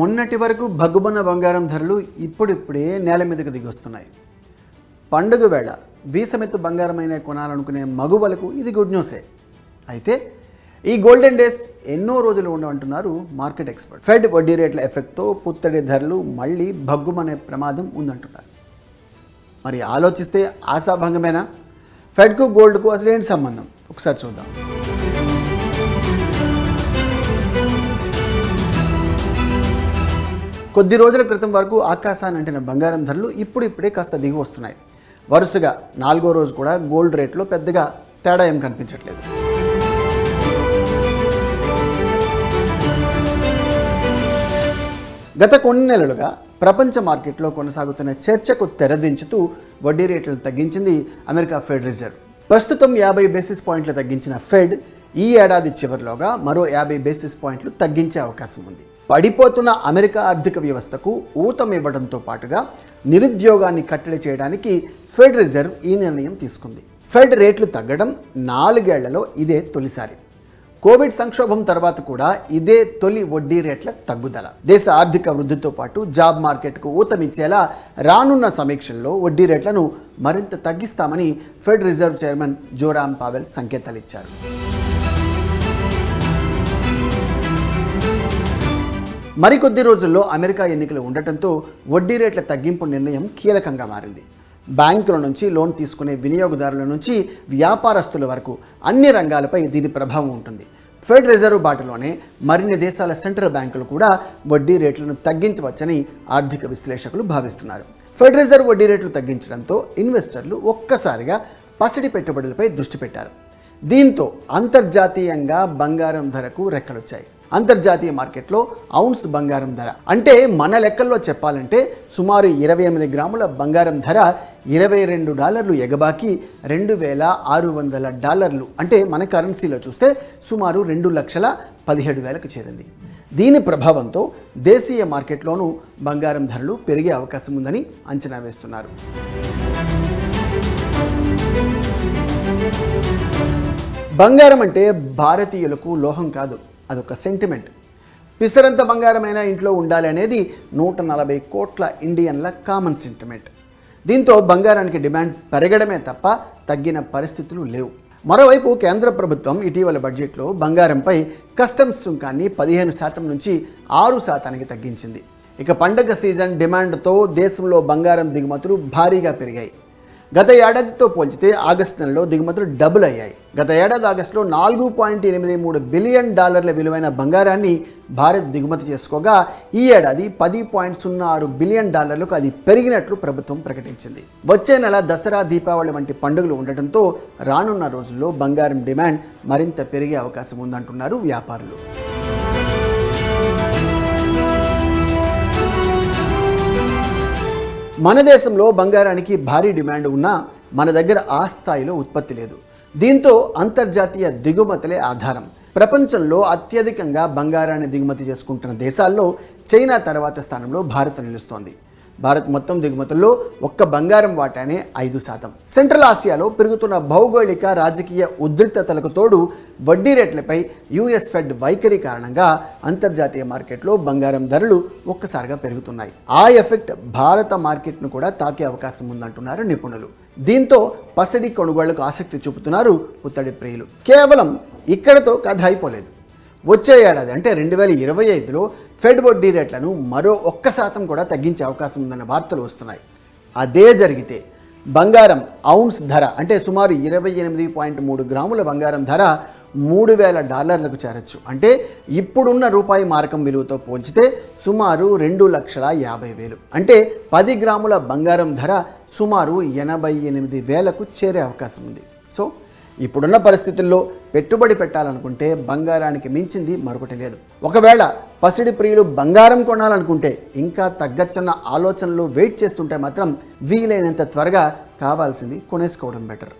మొన్నటి వరకు భగ్గుమన్న బంగారం ధరలు ఇప్పుడిప్పుడే నేల మీదకు దిగొస్తున్నాయి. పండుగ వేళ వీసమెత్తు బంగారమైన కొనాలనుకునే మగువలకు ఇది గుడ్ న్యూసే. అయితే ఈ గోల్డెన్ డేస్ ఎన్నో రోజులు ఉండవంటున్నారు మార్కెట్ ఎక్స్పర్ట్. ఫెడ్ వడ్డీ రేట్ల ఎఫెక్ట్తో పుత్తడి ధరలు మళ్ళీ భగ్గుమనే ప్రమాదం ఉందంటున్నారు. మరి ఆలోచిస్తే ఆశాభంగమేనా? ఫెడ్కు గోల్డ్కు అసలు ఏంటి సంబంధం? ఒకసారి చూద్దాం. కొద్ది రోజుల క్రితం వరకు ఆకాశాన్ని అంటిన బంగారం ధరలు ఇప్పుడిప్పుడే కాస్త దిగి వస్తున్నాయి. వరుసగా నాలుగో రోజు కూడా గోల్డ్ రేట్లో పెద్దగా తేడా ఏం కనిపించట్లేదు. గత కొన్ని నెలలుగా ప్రపంచ మార్కెట్లో కొనసాగుతున్న చర్చకు తెరదించుతూ వడ్డీ రేట్లను తగ్గించింది అమెరికా ఫెడ్ రిజర్వ్. ప్రస్తుతం యాభై బేసిస్ పాయింట్లు తగ్గించిన ఫెడ్ ఈ ఏడాది చివరిలోగా మరో యాభై బేసిస్ పాయింట్లు తగ్గించే అవకాశం ఉంది. పడిపోతున్న అమెరికా ఆర్థిక వ్యవస్థకు ఊతం ఇవ్వడంతో పాటుగా నిరుద్యోగాన్ని కట్టడి చేయడానికి ఫెడ్ రిజర్వ్ ఈ నిర్ణయం తీసుకుంది. ఫెడ్ రేట్లు తగ్గడం నాలుగేళ్ళలో ఇదే తొలిసారి. కోవిడ్ సంక్షోభం తర్వాత కూడా ఇదే తొలి వడ్డీ రేట్ల తగ్గుదల. దేశ ఆర్థిక వృద్ధితో పాటు జాబ్ మార్కెట్కు ఊతమిచ్చేలా రానున్న సమీక్షల్లో వడ్డీ రేట్లను మరింత తగ్గిస్తామని Fed Reserve chairman Jerome Powell సంకేతాలిచ్చారు మరికొద్ది రోజుల్లో అమెరికా ఎన్నికలు ఉండటంతో వడ్డీ రేట్ల తగ్గింపు నిర్ణయం కీలకంగా మారింది. బ్యాంకుల నుంచి లోన్ తీసుకునే వినియోగదారుల నుంచి వ్యాపారస్తుల వరకు అన్ని రంగాలపై దీని ప్రభావం ఉంటుంది. ఫెడ్ రిజర్వ్ బాటలోనే మరిన్ని దేశాల సెంట్రల్ బ్యాంకులు కూడా వడ్డీ రేట్లను తగ్గించవచ్చని ఆర్థిక విశ్లేషకులు భావిస్తున్నారు. ఫెడ్ రిజర్వ్ వడ్డీ రేట్లు తగ్గించడంతో ఇన్వెస్టర్లు ఒక్కసారిగా పసిడి పెట్టుబడులపై దృష్టి పెట్టారు. దీంతో అంతర్జాతీయంగా బంగారం ధరకు రెక్కలొచ్చాయి. అంతర్జాతీయ మార్కెట్లో ఔన్స్ బంగారం ధర. అంటే మన లెక్కల్లో చెప్పాలంటే సుమారు ఇరవై ఎనిమిది గ్రాముల బంగారం ధర ఇరవై రెండు డాలర్లు ఎగబాకి రెండు వేల ఆరు వందల డాలర్లు. అంటే మన కరెన్సీలో చూస్తే సుమారు రెండు లక్షల పదిహేడు వేలకు చేరింది. దీని ప్రభావంతో దేశీయ మార్కెట్లోనూ బంగారం ధరలు పెరిగే అవకాశం ఉందని అంచనా వేస్తున్నారు. బంగారం అంటే భారతీయులకు లోహం కాదు. అదొక సెంటిమెంట్ పిసరంత బంగారమైన ఇంట్లో ఉండాలి అనేది నూట నలభై కోట్ల ఇండియన్ల కామన్ సెంటిమెంట్ దీంతో బంగారానికి డిమాండ్ పెరగడమే తప్ప తగ్గిన పరిస్థితులు లేవు. మరోవైపు కేంద్ర ప్రభుత్వం ఇటీవల బడ్జెట్లో బంగారంపై కస్టమ్స్ సుంకాన్ని పదిహేను శాతం నుంచి ఆరు శాతానికి తగ్గించింది. ఇక పండగ సీజన్ డిమాండ్తో దేశంలో బంగారం దిగుమతులు భారీగా పెరిగాయి. గత ఏడాదితో పోల్చితే ఆగస్టు నెలలో దిగుమతులు డబుల్ అయ్యాయి. గత ఏడాది ఆగస్టులో నాలుగు పాయింట్ ఎనిమిది మూడు బిలియన్ డాలర్ల విలువైన బంగారాన్ని భారత్ దిగుమతి చేసుకోగా ఈ ఏడాది పది పాయింట్ సున్నా ఆరు బిలియన్ డాలర్లకు అది పెరిగినట్లు ప్రభుత్వం ప్రకటించింది. వచ్చే నెల దసరా దీపావళి వంటి పండుగలు ఉండటంతో రానున్న రోజుల్లో బంగారం డిమాండ్ మరింత పెరిగే అవకాశం ఉందంటున్నారు వ్యాపారులు. మన దేశంలో బంగారానికి భారీ డిమాండ్ ఉన్నా మన దగ్గర ఆ స్థాయిలో ఉత్పత్తి లేదు. దీంతో అంతర్జాతీయ దిగుమతులే ఆధారం. ప్రపంచంలో అత్యధికంగా బంగారాన్ని దిగుమతి చేసుకుంటున్న దేశాల్లో చైనా తర్వాత స్థానంలో భారత్ నిలుస్తోంది. భారత్ మొత్తం దిగుమతుల్లో ఒక్క బంగారం వాటానే ఐదు శాతం. సెంట్రల్ ఆసియాలో పెరుగుతున్న భౌగోళిక రాజకీయ ఉద్రిక్తతలకు తోడు వడ్డీ రేట్లపై యుఎస్ ఫెడ్ వైఖరి కారణంగా అంతర్జాతీయ మార్కెట్లో బంగారం ధరలు ఒక్కసారిగా పెరుగుతున్నాయి. ఆ ఎఫెక్ట్ భారత మార్కెట్ను కూడా తాకే అవకాశం ఉందంటున్నారు నిపుణులు. దీంతో పసిడి కొనుగోళ్ళకు ఆసక్తి చూపుతున్నారు పుత్తడి ప్రియులు. కేవలం ఇక్కడతో కథ అయిపోలేదు. వచ్చే ఏడాది అంటే రెండు వేల ఇరవై ఐదులో ఫెడ్ వడ్డీ రేట్లను మరో ఒక్క శాతం కూడా తగ్గించే అవకాశం ఉందన్న వార్తలు వస్తున్నాయి. అదే జరిగితే బంగారం ఔన్స్ ధర అంటే సుమారు ఇరవై ఎనిమిది పాయింట్ మూడు గ్రాముల బంగారం ధర మూడు వేల డాలర్లకు చేరొచ్చు. అంటే ఇప్పుడున్న రూపాయి మారకం విలువతో పోల్చితే సుమారు రెండు లక్షల యాభై వేలు. అంటే పది గ్రాముల బంగారం ధర సుమారు ఎనభై ఎనిమిది వేలకు చేరే అవకాశం ఉంది. సో ఇప్పుడున్న పరిస్థితుల్లో పెట్టుబడి పెట్టాలనుకుంటే బంగారానికి మించింది మరొకటి లేదు. ఒకవేళ పసిడి ప్రియులు బంగారం కొనాలనుకుంటే ఇంకా తగ్గచ్చన్న ఆలోచనలు వెయిట్ చేస్తుంటే మాత్రం వీలైనంత త్వరగా కావాల్సింది కొనేసుకోవడం బెటర్.